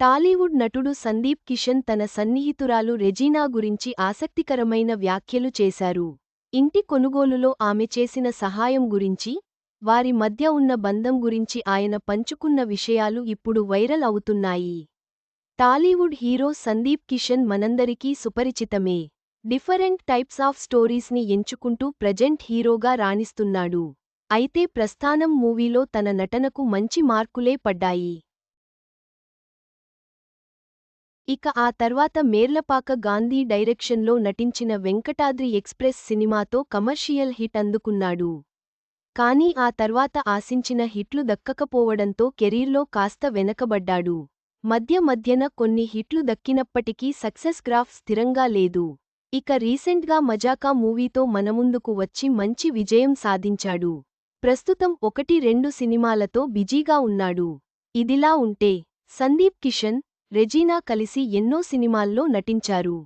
టాలీవుడ్ నటుడు సందీప్ కిషన్ తన సన్నిహితురాలు రెజీనా గురించి ఆసక్తికరమైన వ్యాఖ్యలు చేశారు. ఇంటి కొనుగోలులో ఆమె చేసిన సహాయం గురించి వారి మధ్య ఉన్న బంధం గురించి ఆయన పంచుకున్న విషయాలు ఇప్పుడు వైరల్ అవుతున్నాయి. టాలీవుడ్ హీరో సందీప్ కిషన్ మనందరికీ సుపరిచితమే. డిఫరెంట్ టైప్స్ ఆఫ్ స్టోరీస్ని ఎంచుకుంటూ ప్రజెంట్ హీరోగా రాణిస్తున్నాడు. అయితే ప్రస్థానం మూవీలో తన నటనకు మంచి మార్కులే పడ్డాయి. ఇక ఆ తర్వాత మేర్లపాక గాంధీ డైరెక్షన్లో నటించిన వెంకటాద్రి ఎక్స్ప్రెస్ సినిమాతో కమర్షియల్ హిట్ అందుకున్నాడు. కానీ ఆ తర్వాత ఆశించిన హిట్లు దక్కకపోవడంతో కెరీర్లో కాస్త వెనకబడ్డాడు. మధ్య మధ్యన కొన్ని హిట్లు దక్కినప్పటికీ సక్సెస్ గ్రాఫ్ స్థిరంగా లేదు. ఇక రీసెంట్గా మజాకా మూవీతో మనముందుకు వచ్చి మంచి విజయం సాధించాడు. ప్రస్తుతం ఒకటి రెండు సినిమాలతో బిజీగా ఉన్నాడు. ఇదిలా ఉంటే సందీప్ కిషన్ రెజీనా కలిసి ఎన్నో సినిమాల్లో నటించారు.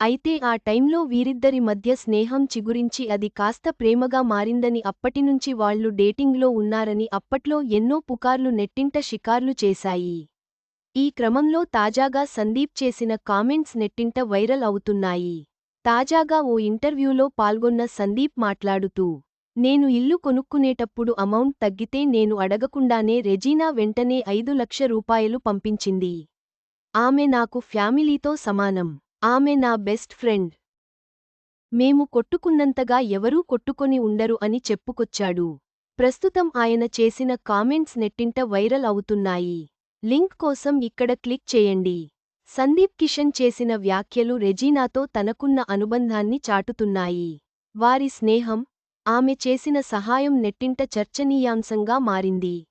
అయితే ఆ టైంలో వీరిద్దరి మధ్య స్నేహం చిగురించి అది కాస్త ప్రేమగా మారిందని అప్పటినుంచి వాళ్ళు డేటింగ్లో ఉన్నారని అప్పట్లో ఎన్నో పుకార్లు నెట్టింట షికార్లు చేశాయి. ఈ క్రమంలో తాజాగా సందీప్ చేసిన కామెంట్స్ నెట్టింట వైరల్ అవుతున్నాయి. తాజాగా ఓ ఇంటర్వ్యూలో పాల్గొన్న సందీప్ మాట్లాడుతూ నేను ఇల్లు కొనుక్కునేటప్పుడు అమౌంట్ తగ్గితే నేను అడగకుండానే రెజీనా వెంటనే ఐదు లక్ష రూపాయలు పంపించింది. ఆమె నాకు ఫ్యామిలీతో సమానం. ఆమె నా బెస్ట్ ఫ్రెండ్. మేము కొట్టుకున్నంతగా ఎవరూ కొట్టుకొని ఉండరు అని చెప్పుకొచ్చాడు. ప్రస్తుతం ఆయన చేసిన కామెంట్స్ నెట్టింట వైరల్ అవుతున్నాయి. లింక్ కోసం ఇక్కడ క్లిక్ చేయండి. సందీప్ కిషన్ చేసిన వ్యాఖ్యలు రెజీనాతో తనకున్న అనుబంధాన్ని చాటుతున్నాయి. వారి స్నేహం ఆమె చేసిన సహాయం నెట్టింట చర్చనీయాంశంగా మారింది.